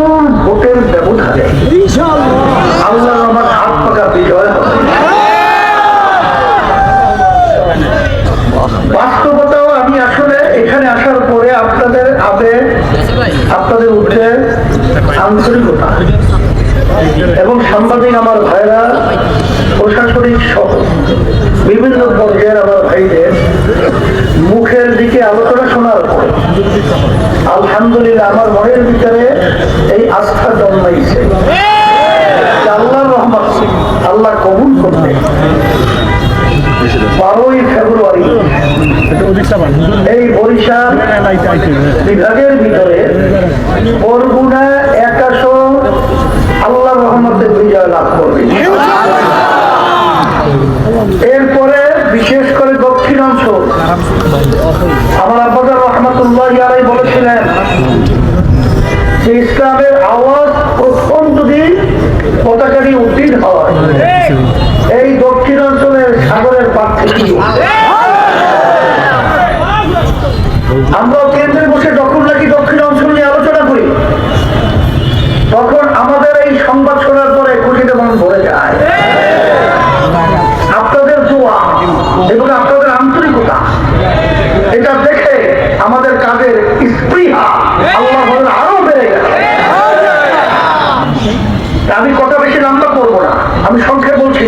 বিপুল ভোটের ব্যবধানে আল্লাহ আমার হাত পাকা বিজয় হবে। বাস্তবতাও আমি আসলে এখানে আসার পরে আপনাদের আবেগ আপনাদের উঠে আন্তরিকতা এবং সাংবাদিক আমার ভাইরা প্রশাসনিক সহ বিভিন্ন পর্যায়ের আমার ভাইদের মুখের দিকে আলোচনা শোনার পর আলহামদুলিল্লাহ, আমার মনের ভিতরে এই আস্থা জন্মাইছে। যে আল্লাহর রহমত আল্লাহ কবুল করবে। বারোই ফেব্রুয়ারি, এই বরিশাল বিভাগের ভিতরে বরগুনা একাশ আল্লাহ রহমতে বিজয় লাভ করবে। এরপরে বিশেষ করে দক্ষিণাঞ্চল, আমার ইয়ারাই বলেছিলেন, ইসলামের আওয়াজ প্রথম যদি পতাকাটি উদ্দিন হয়। এই দক্ষিণাঞ্চলের সাগরের পার থেকে আমরা কেন্দ্রে বসে যখন নাকি দক্ষিণ অঞ্চল নিয়ে আলোচনা করি, তখন আমাদের এই সংবাদ শোনার পরে খুশিতে মন ভরে যায়, আপনাদের দোয়া এবং আপনাদের আন্তরিকতা, এটা আল্লাহ বলেন আরও বেড়ে গেল আমি কথা বেশি লম্বা করব না। আমি সংক্ষেপ বলছি,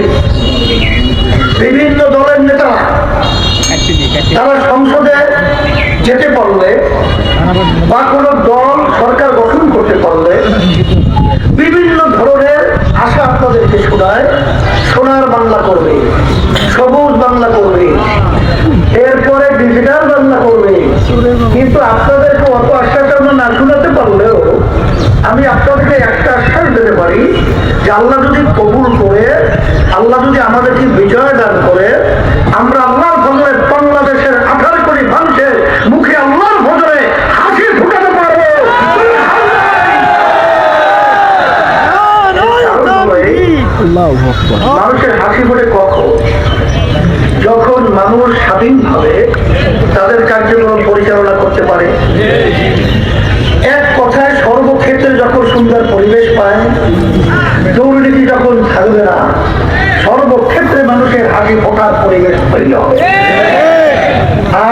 বিভিন্ন দলের নেতারা তারা সংসদে যেতে পারলে বা কোন দল সরকার গঠন করতে পারলে বিভিন্ন ধরনের আশা আপনাদেরকে শোনায় সোনার বাংলা করবে। আল্লাহ যদি কবুল করে, আল্লাহ যদি আমাদেরকে বিজয় দান করে, আমরা আল্লাহর ফজলে বাংলাদেশের আঠারো কোটি মানুষের মুখে আল্লাহর ফজলে হাসি ফুটাতে পারব। মানুষের হাসি ফুটে কখন? যখন মানুষ স্বাধীনভাবে তাদের কার্যক্রম পরিচালনা করতে পারে। এক কথায় সর্বক্ষেত্রে যখন সুন্দর পরিবেশ পায় হাসি পরিবেশ হবে।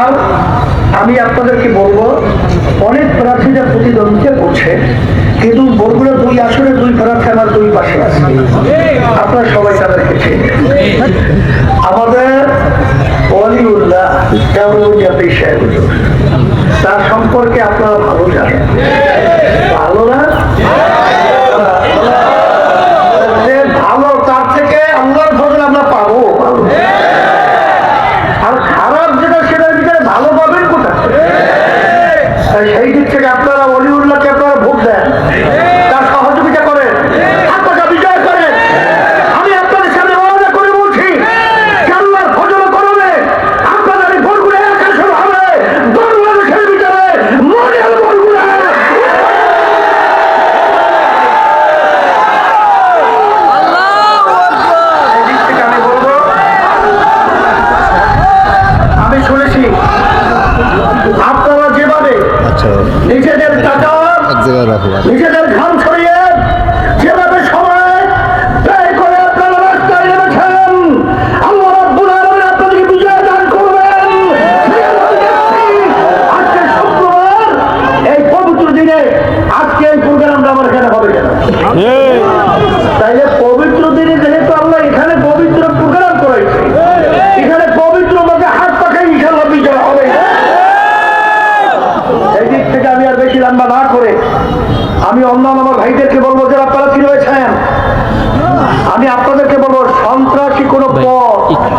আর আমি আপনাদেরকে বলব, অনেক প্রার্থীরা প্রতিদ্বন্দ্বিতা করছে কিন্তু বরগুড়া দুই আসনে দুই প্রার্থী আমার দুই পাশে আছে। আপনারা সবাই তাদেরকে আমাদের অলিউল্লাহ তার সম্পর্কে আপনারা ভালো জানেন।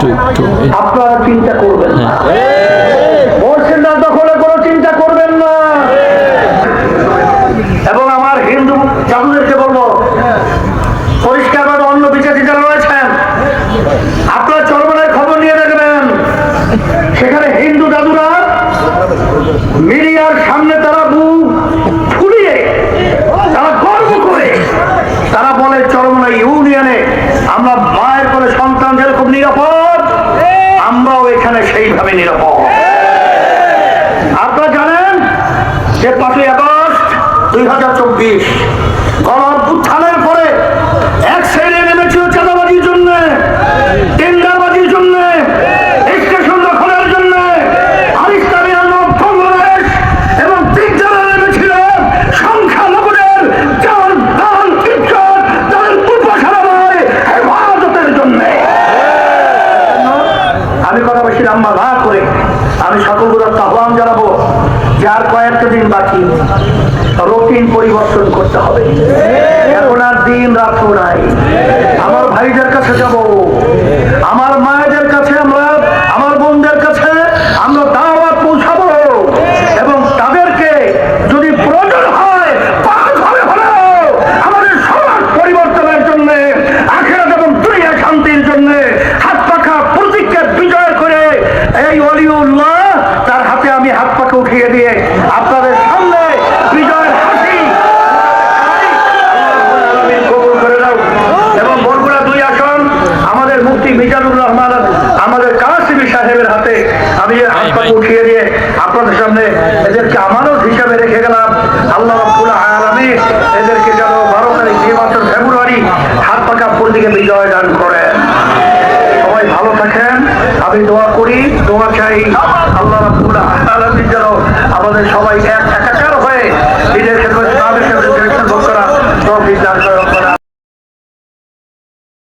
对，对。চব্বিশ গণ কয়েকটা দিন বাকি। রুটিন পরিবর্তন করতে হবে। এখন আর দিন রাত্র নাই। আমার ভাইদের কাছে যাব। আমার মায়েদের কাছে আমরা, আমার বোনদের কাছে আমরা দাওয়াত হাত পাখা বিজয় করে এই তার হাতে আমি হাত পাখা উঠিয়ে দিয়ে সাহেবের হাতে আমি হাত উঠিয়ে দিয়ে আপনাদের সামনে এদেরকে আমানত হিসাবে রেখে গেলাম। আল্লাহ রব্বুল আলামিন এদেরকে যেন বারো তারিখ যে বছর ফেব্রুয়ারি হাত পাকা দিকে বিজয় দান করেন। সবাই ভালো থাকেন। আমি দোয়া